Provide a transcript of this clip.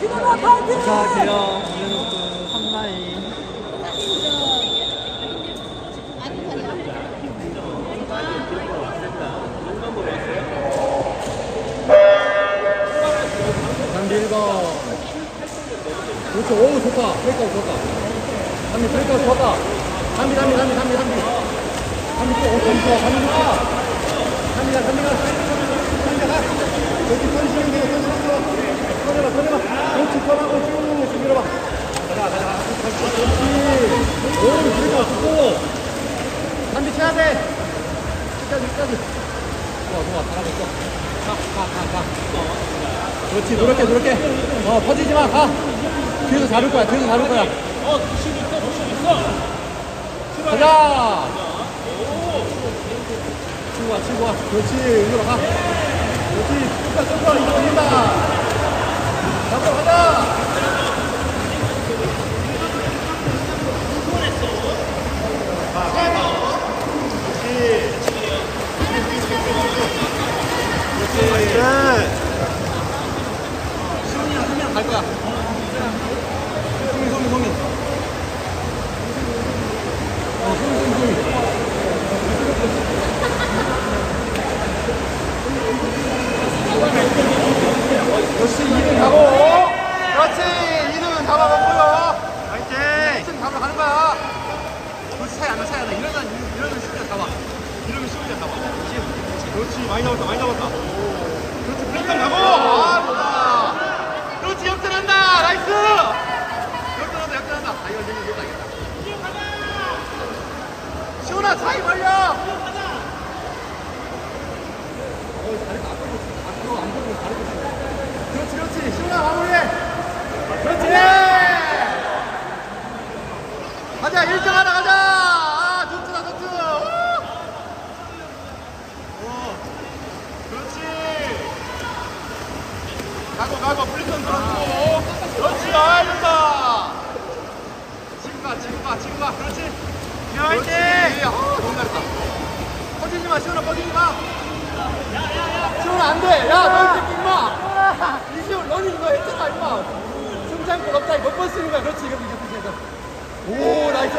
기다려 파이팅! 축하할게요. 이현욱 한라인. 단비 1번. 그렇죠. 오, 좋다. 브레이크아웃 좋다. 단비 브레이크아웃 좋다. 단비, 단비, 단비, 단비, 단비. 단비 또, 오, 단비 좋아. 단비 좋아. 단비가, 단비가. 단비가 가. 여기 던지면 돼요. 던지면 돼요. 던져봐, 던져봐. 그렇지, 턴하고 쭉 밀어봐. 가자, 가자, 가자. 그렇지. 좋고. 단비 쳐야 돼. 끝까지, 끝까지. 좋아, 좋아. 잘하고 있어. 가, 가, 가, 가. 그렇지 노력해 노력해 어 퍼지지 마 가. 뒤에서 잡을 거야 뒤에서 잡을 거야 어 부실 있어 부실 있어 가자 치고 와 치고 와 그렇지 일로 가 그렇지 끝까지 쏠거 이거 걸린다 잡아 가자 갈 거야 송이 송이 송이 어 송이 송이 송이 그렇지 2등 가고. 그렇지 2등은 잡아먹고요. 2등 잡으러 가는 거야. 그렇지 차이 안나 차이 안나. 이러면 이러면 쉽게 잡아. 이러면 쉽게 잡아. 그렇지 많이 잡았다 많이 잡았다. 그렇지 브레이크 가고 아. 좋다. 그렇지 역전한다. 나이스. 역전한다 역전한다. 아 이거 이겼다 이겼다. 시원아 차이 벌려 어 잘했다 앞으로 안 보고 잘했어 그렇지 그렇지 시원아 마무리해 그렇지 가자 1등 하나 가자 아 좋트다 좋트 오 그렇지 가고 가고 플리턴 들어주고. 그렇지 아 이겼다. 지금 가 지금 가 지금 가. 그렇지. 화이팅! 아 너무 잘했다. 꺼지지 마 시원아 꺼지지 마. 시원아 안돼. 야너 새끼 임마 이시원 너는 이거 했잖아 임마. 승장 골 없다. 이거 몇번 쓰는 거야 그렇지 이거 이거 이거 오 나이스